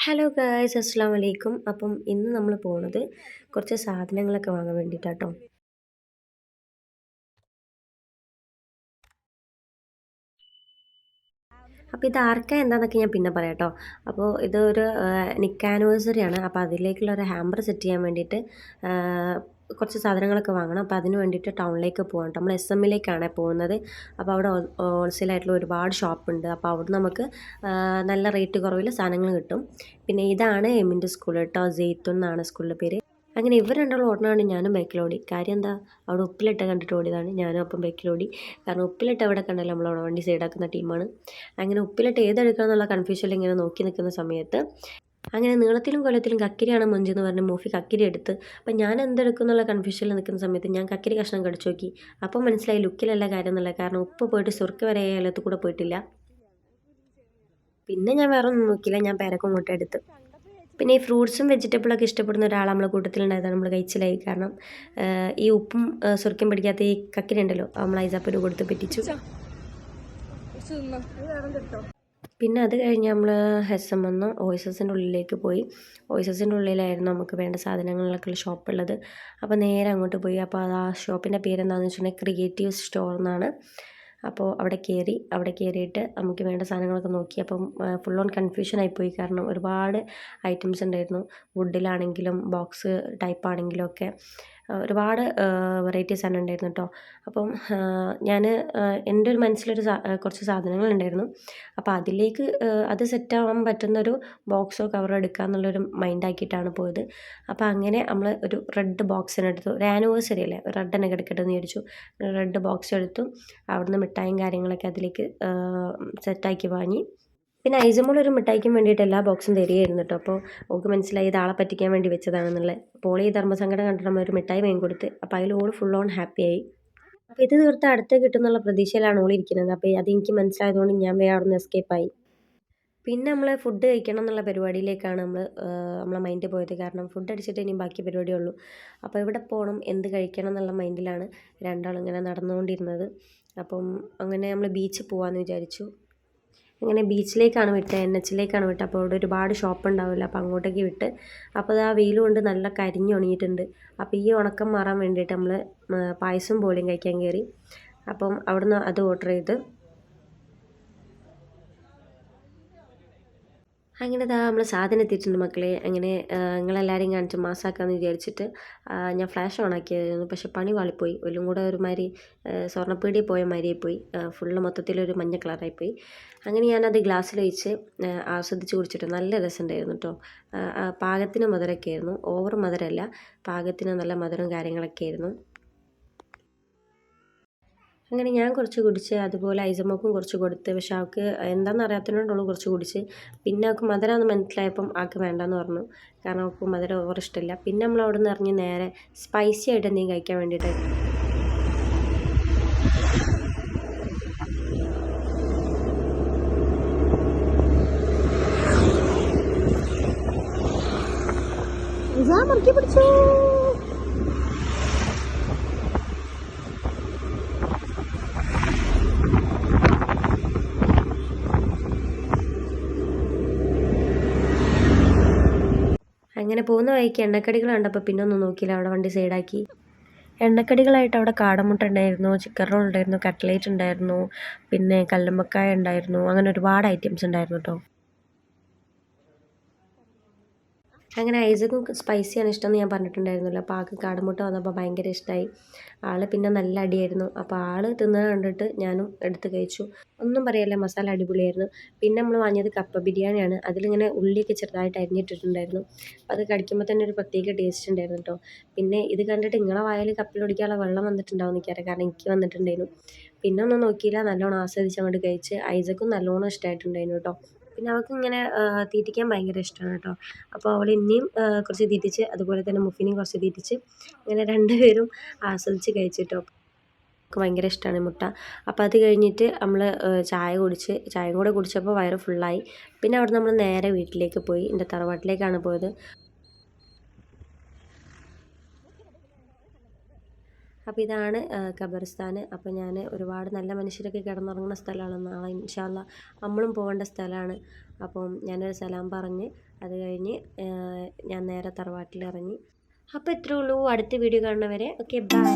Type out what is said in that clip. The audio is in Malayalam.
ഹലോ ഗായ്സ് അസ്സാം വലൈക്കും അപ്പം ഇന്ന് നമ്മൾ പോണത് കുറച്ച് സാധനങ്ങളൊക്കെ വാങ്ങാൻ വേണ്ടിയിട്ടാട്ടോ അപ്പോൾ ഇത് ആർക്കാ എന്താണെന്നൊക്കെ ഞാൻ പിന്നെ പറയാം കേട്ടോ അപ്പോൾ ഇതൊരു നിക്ക് ആനിവേഴ്സറി ആണ്. അപ്പോൾ അതിലേക്കുള്ള ഒരു ഹാമ്പർ സെറ്റ് ചെയ്യാൻ വേണ്ടിയിട്ട് കുറച്ച് സാധനങ്ങളൊക്കെ വാങ്ങണം. അപ്പോൾ അതിന് വേണ്ടിയിട്ട് ടൗണിലേക്ക് പോകണം നമ്മൾ എസ് എമ്മിലേക്കാണ് പോകുന്നത്. അപ്പോൾ അവിടെ ഹോൾസെയിലായിട്ടുള്ള ഒരുപാട് ഷോപ്പുണ്ട്. അപ്പോൾ അവിടെ നമുക്ക് നല്ല റേറ്റ് കുറവിൽ സാധനങ്ങൾ കിട്ടും. പിന്നെ ഇതാണ് എമ്മിന്റെ സ്കൂൾ കേട്ടോ ജെയ്ത്തു എന്നാണ് സ്കൂളിന്റെ പേര്. അങ്ങനെ ഇവർ രണ്ടാളും ഓടണമാണ് ഞാനും ബൈക്കിലോടി. കാര്യം എന്താ? അവിടെ ഉപ്പിലിട്ട കണ്ടിട്ട് ഓടിയതാണ്. ഞാനും അപ്പം ബൈക്കിലോടി. കാരണം ഉപ്പിലിട്ട് അവിടെ കണ്ടല്ലോ നമ്മളവിടെ വണ്ടി സൈഡാക്കുന്ന ടീമാണ്. അങ്ങനെ ഉപ്പിലിട്ട് ഏതെടുക്കണം എന്നുള്ള കൺഫ്യൂഷനിൽ ഇങ്ങനെ നോക്കി നിൽക്കുന്ന സമയത്ത് അങ്ങനെ നീളത്തിലും കൊല്ലത്തിലും കക്കിരിയാണ് മൊഞ്ച് എന്ന് പറഞ്ഞ് മൂഫി കക്കിരി എടുത്ത് അപ്പം ഞാൻ എന്തെടുക്കും എന്നുള്ള കൺഫ്യൂഷനിൽ നിൽക്കുന്ന സമയത്ത് ഞാൻ കക്കിരി കഷ്ണം കടിച്ചു നോക്കി. അപ്പം മനസ്സിലായി ലുക്കിലല്ല കാര്യം എന്നല്ല. കാരണം ഉപ്പ് പോയിട്ട് സുർക്ക് വരെ അയലത്ത് കൂടെ പോയിട്ടില്ല. പിന്നെ ഞാൻ വേറെ ഒന്നും നോക്കിയില്ല. ഞാൻ പേരക്കും കൂട്ടെടുത്ത് പിന്നെ ഈ ഫ്രൂട്ട്സും വെജിറ്റബിളൊക്കെ ഇഷ്ടപ്പെടുന്ന ഒരാൾ നമ്മളെ കൂട്ടത്തിലുണ്ടായതാണ് നമ്മൾ കഴിച്ചിലായി. കാരണം ഈ ഉപ്പും സുർക്കും പിടിക്കാത്ത ഈ കക്കിലുണ്ടല്ലോ നമ്മൾ ഐസാപ്പിന് കൊടുത്ത് പറ്റിച്ചു. പിന്നെ അത് കഴിഞ്ഞ് നമ്മൾ എസ് എം വന്ന്. ഓയിസസിന്റെ ഉള്ളിലേക്ക് പോയി. ഓയിസസിന്റെ ഉള്ളിലായിരുന്നു നമുക്ക് വേണ്ട സാധനങ്ങളിലൊക്കെ ഷോപ്പുള്ളത്. അപ്പോൾ നേരെ അങ്ങോട്ട് പോയി. അപ്പോൾ ആ ഷോപ്പിന്റെ പേരെന്താണെന്ന് വെച്ചിട്ടുണ്ടെങ്കിൽ ക്രിയേറ്റീവ് സ്റ്റോർ എന്നാണ്. അപ്പോൾ അവിടെ കയറി അവിടെ കയറിയിട്ട് നമുക്ക് വേണ്ട സാധനങ്ങളൊക്കെ നോക്കി. അപ്പം ഫുൾ ഓൺ കൺഫ്യൂഷൻ ആയിപ്പോയി. കാരണം ഒരുപാട് ഐറ്റംസ് ഉണ്ടായിരുന്നു. വുഡിലാണെങ്കിലും ബോക്സ് ടൈപ്പ് ആണെങ്കിലും ഒക്കെ ഒരുപാട് വെറൈറ്റീസ് ആണ് ഉണ്ടായിരുന്നു കേട്ടോ അപ്പം ഞാൻ എന്റെ ഒരു മനസ്സിലൊരു കുറച്ച് സാധനങ്ങൾ ഉണ്ടായിരുന്നു. അപ്പോൾ അതിലേക്ക് അത് സെറ്റ് ആവാൻ പറ്റുന്നൊരു ബോക്സോ കവറോ എടുക്കുക എന്നുള്ളൊരു മൈൻഡാക്കിയിട്ടാണ് പോയത്. അപ്പോൾ അങ്ങനെ നമ്മൾ ഒരു റെഡ് ബോക്സിനെടുത്തു ഒരു ആനിവേഴ്സറി അല്ലേ? റെഡ് തന്നെ കിടക്കട്ടെ എന്ന് ചോദിച്ചു റെഡ് ബോക്സ് എടുത്തു. അവിടുന്ന് മിഠായും കാര്യങ്ങളൊക്കെ അതിലേക്ക് സെറ്റാക്കി വാങ്ങി. പിന്നെ ഐസമോൾ ഒരു മിഠായിക്കും വേണ്ടിയിട്ട് എല്ലാ ബോക്സും തരികയായിരുന്നു കേട്ടോ അപ്പോൾ ഓക്ക് മനസ്സിലായി ഇതാളെ പറ്റിക്കാൻ വേണ്ടി വെച്ചതാണെന്നുള്ളത്. അപ്പോൾ ഈ ധർമ്മസങ്കടം കണ്ടിട്ട് നമ്മൾ ഒരു മിഠായി വാങ്ങി കൊടുത്ത് അപ്പോൾ അതിൽ ഓൾ ഫുൾ ഓൺ ഹാപ്പിയായി അപ്പോൾ ഇത് തീർത്ത് അടുത്ത് കിട്ടുന്നുള്ള പ്രതീക്ഷയിലാണ് ഓൾ ഇരിക്കുന്നത്. അപ്പോൾ അതെനിക്ക് മനസ്സിലായതുകൊണ്ട് ഞാൻ വേറെ അവിടെ നിന്ന് എസ്കേപ്പായി പിന്നെ നമ്മൾ ഫുഡ് കഴിക്കണം എന്നുള്ള പരിപാടിയിലേക്കാണ് നമ്മൾ നമ്മളെ മൈൻഡ് പോയത്. കാരണം ഫുഡ് അടിച്ചിട്ട് ഇനി ബാക്കി പരിപാടിയേ ഉള്ളൂ അപ്പോൾ ഇവിടെ പോകണം എന്ത് കഴിക്കണം എന്നുള്ള മൈൻഡിലാണ് രണ്ടാളും ഇങ്ങനെ നടന്നുകൊണ്ടിരുന്നത്. അപ്പം അങ്ങനെ നമ്മൾ ബീച്ചിൽ പോകാമെന്ന് വിചാരിച്ചു. ഇങ്ങനെ ബീച്ചിലേക്കാണ് വിട്ടത് എൻ എച്ചിലേക്കാണ് വിട്ടത്. അപ്പോൾ അവിടെ ഒരുപാട് ഷോപ്പ് ഉണ്ടാവില്ല അപ്പോൾ അങ്ങോട്ടേക്ക് വിട്ട്. അപ്പോൾ അത് ആ വെയിൽ കൊണ്ട് നല്ല കരിഞ്ഞ് ഉണങ്ങിയിട്ടുണ്ട് അപ്പോൾ ഈ ഉണക്കം മാറാൻ വേണ്ടിയിട്ട് നമ്മൾ പായസം പോലെയും കഴിക്കാൻ കയറി. അപ്പം അവിടുന്ന് അത് ഓർഡർ ചെയ്ത് അങ്ങനെ ഇതാ നമ്മൾ സാധനം എത്തിയിട്ടുണ്ട് മക്കളെ. അങ്ങനെ നിങ്ങളെല്ലാവരെയും കാണിച്ച് മാസാക്കാമെന്ന് വിചാരിച്ചിട്ട് ഞാൻ ഫ്ലാഷ് ഓൺ ആക്കിയായിരുന്നു പക്ഷെ പണി വാളിപ്പോയി. ഒല്ലും കൂടെ ഒരുമാതിരി സ്വർണപ്പീടിയിൽ പോയ മാതിരിയായി പോയി. ഫുള്ള് മൊത്തത്തിലൊരു മഞ്ഞ കളറായി പോയി. അങ്ങനെ ഞാനത് ഗ്ലാസ്സിൽ വെച്ച് ആസ്വദിച്ച് കുടിച്ചിട്ട് നല്ല രസമുണ്ടായിരുന്നു കേട്ടോ പാകത്തിന് മധുരമൊക്കെ ആയിരുന്നു. ഓവർ മധുരമല്ല പാകത്തിന് നല്ല മധുരം കാര്യങ്ങളൊക്കെ ആയിരുന്നു. അങ്ങനെ ഞാൻ കുറച്ച് കുടിച്ച് അതുപോലെ ഐസമ്മക്കും കുറച്ച് കൊടുത്ത് പക്ഷെ അവൾക്ക് എന്താണെന്ന് അറിയാത്തതിനോടുള്ളൂ കുറച്ച് കുടിച്ച് പിന്നെ അവൾക്ക് മധുരമെന്ന് മനസ്സിലായപ്പം ആൾക്ക് വേണ്ടെന്ന് പറഞ്ഞു. കാരണം അവൾക്ക് മധുരം ഓവർ ഇഷ്ടമില്ല. പിന്നെ നമ്മൾ അവിടെ നിന്ന് ഇറങ്ങി നേരെ സ്പൈസി ആയിട്ട് എന്തെങ്കിലും കഴിക്കാൻ വേണ്ടിയിട്ട് പിടിച്ചോ. അങ്ങനെ പോകുന്ന വഴിക്ക് എണ്ണക്കടികൾ കണ്ടപ്പോൾ പിന്നെ ഒന്നും നോക്കിയില്ല അവിടെ വണ്ടി സൈഡാക്കി. എണ്ണക്കടികളായിട്ട് അവിടെ കാടമുട്ട ഉണ്ടായിരുന്നു ചിക്കൻ റോൾ ഉണ്ടായിരുന്നു കട്ട്ലേറ്റ് ഉണ്ടായിരുന്നു പിന്നെ കല്ലുമ്മക്കായ ഉണ്ടായിരുന്നു അങ്ങനെ ഒരുപാട് ഐറ്റംസ് ഉണ്ടായിരുന്നു കേട്ടോ അങ്ങനെ ഐസക്കും സ്പൈസിയാണ് ഇഷ്ടം എന്ന് ഞാൻ പറഞ്ഞിട്ടുണ്ടായിരുന്നല്ലോ. അപ്പോൾ ആൾക്ക് കാടമുട്ട വന്നപ്പോൾ ഭയങ്കര ഇഷ്ടമായി ആൾ പിന്നെ നല്ല അടിയായിരുന്നു. അപ്പോൾ ആൾ തിന്നത് കണ്ടിട്ട് ഞാനും എടുത്ത് കഴിച്ചു. ഒന്നും പറയല്ല മസാല അടിപൊളിയായിരുന്നു. പിന്നെ നമ്മൾ വാങ്ങിയത് കപ്പ ബിരിയാണിയാണ്. അതിലിങ്ങനെ ഉള്ളിയൊക്കെ ചെറുതായിട്ട് അരിഞ്ഞിട്ടിട്ടുണ്ടായിരുന്നു. അപ്പോൾ അത് കടിക്കുമ്പോൾ തന്നെ ഒരു പ്രത്യേക ടേസ്റ്റ് ഉണ്ടായിരുന്നു കേട്ടോ പിന്നെ ഇത് കണ്ടിട്ട് നിങ്ങളെ വായിൽ കപ്പിലൊടിക്കാനുള്ള വെള്ളം വന്നിട്ടുണ്ടാവും എനിക്കറിയാം. കാരണം എനിക്ക് വന്നിട്ടുണ്ടായിരുന്നു. പിന്നെ ഒന്നും നോക്കിയില്ല. നല്ലോണം ആസ്വദിച്ച് അങ്ങോട്ട് കഴിച്ച്. ഐസക്കും നല്ലോണം ഇഷ്ടമായിട്ടുണ്ടായിരുന്നു കേട്ടോ പിന്നെ അവൾക്ക് ഇങ്ങനെ തീറ്റിക്കാൻ ഭയങ്കര ഇഷ്ടമാണ് കേട്ടോ. അപ്പോൾ അവൾ എന്നെയും കുറച്ച് തീറ്റിച്ച് അതുപോലെ തന്നെ മുഫിനെയും കുറച്ച് തീറ്റിച്ച് അങ്ങനെ രണ്ടുപേരും ആസ്വദിച്ച് കഴിച്ചിട്ടോ. അവൾക്ക് ഭയങ്കര ഇഷ്ടമാണ് മുട്ട. അപ്പോൾ അത് കഴിഞ്ഞിട്ട് നമ്മൾ ചായ കുടിച്ച് ചായയും കൂടെ കുടിച്ചപ്പോൾ വയറ് ഫുള്ളായി പിന്നെ അവിടെ നമ്മൾ നേരെ വീട്ടിലേക്ക് പോയി. എന്റെ തറവാട്ടിലേക്കാണ് പോയത്. അപ്പോൾ ഇതാണ് ഖബർസ്ഥാൻ അപ്പോൾ ഞാൻ ഒരുപാട് നല്ല മനുഷ്യരൊക്കെ കിടന്നുറങ്ങുന്ന സ്ഥലമാണ്. നാളെ ഇൻഷാല്ല നമ്മളും പോകേണ്ട സ്ഥലമാണ്. അപ്പം ഞാനൊരു സലാം പറഞ്ഞ് അത് കഴിഞ്ഞ് ഞാൻ നേരെ തറവാട്ടിൽ ഇറങ്ങി അപ്പോൾ ഇത്രയേ ഉള്ളൂ. അടുത്ത വീഡിയോ കാണുന്നവരെ ഓക്കെ ബൈ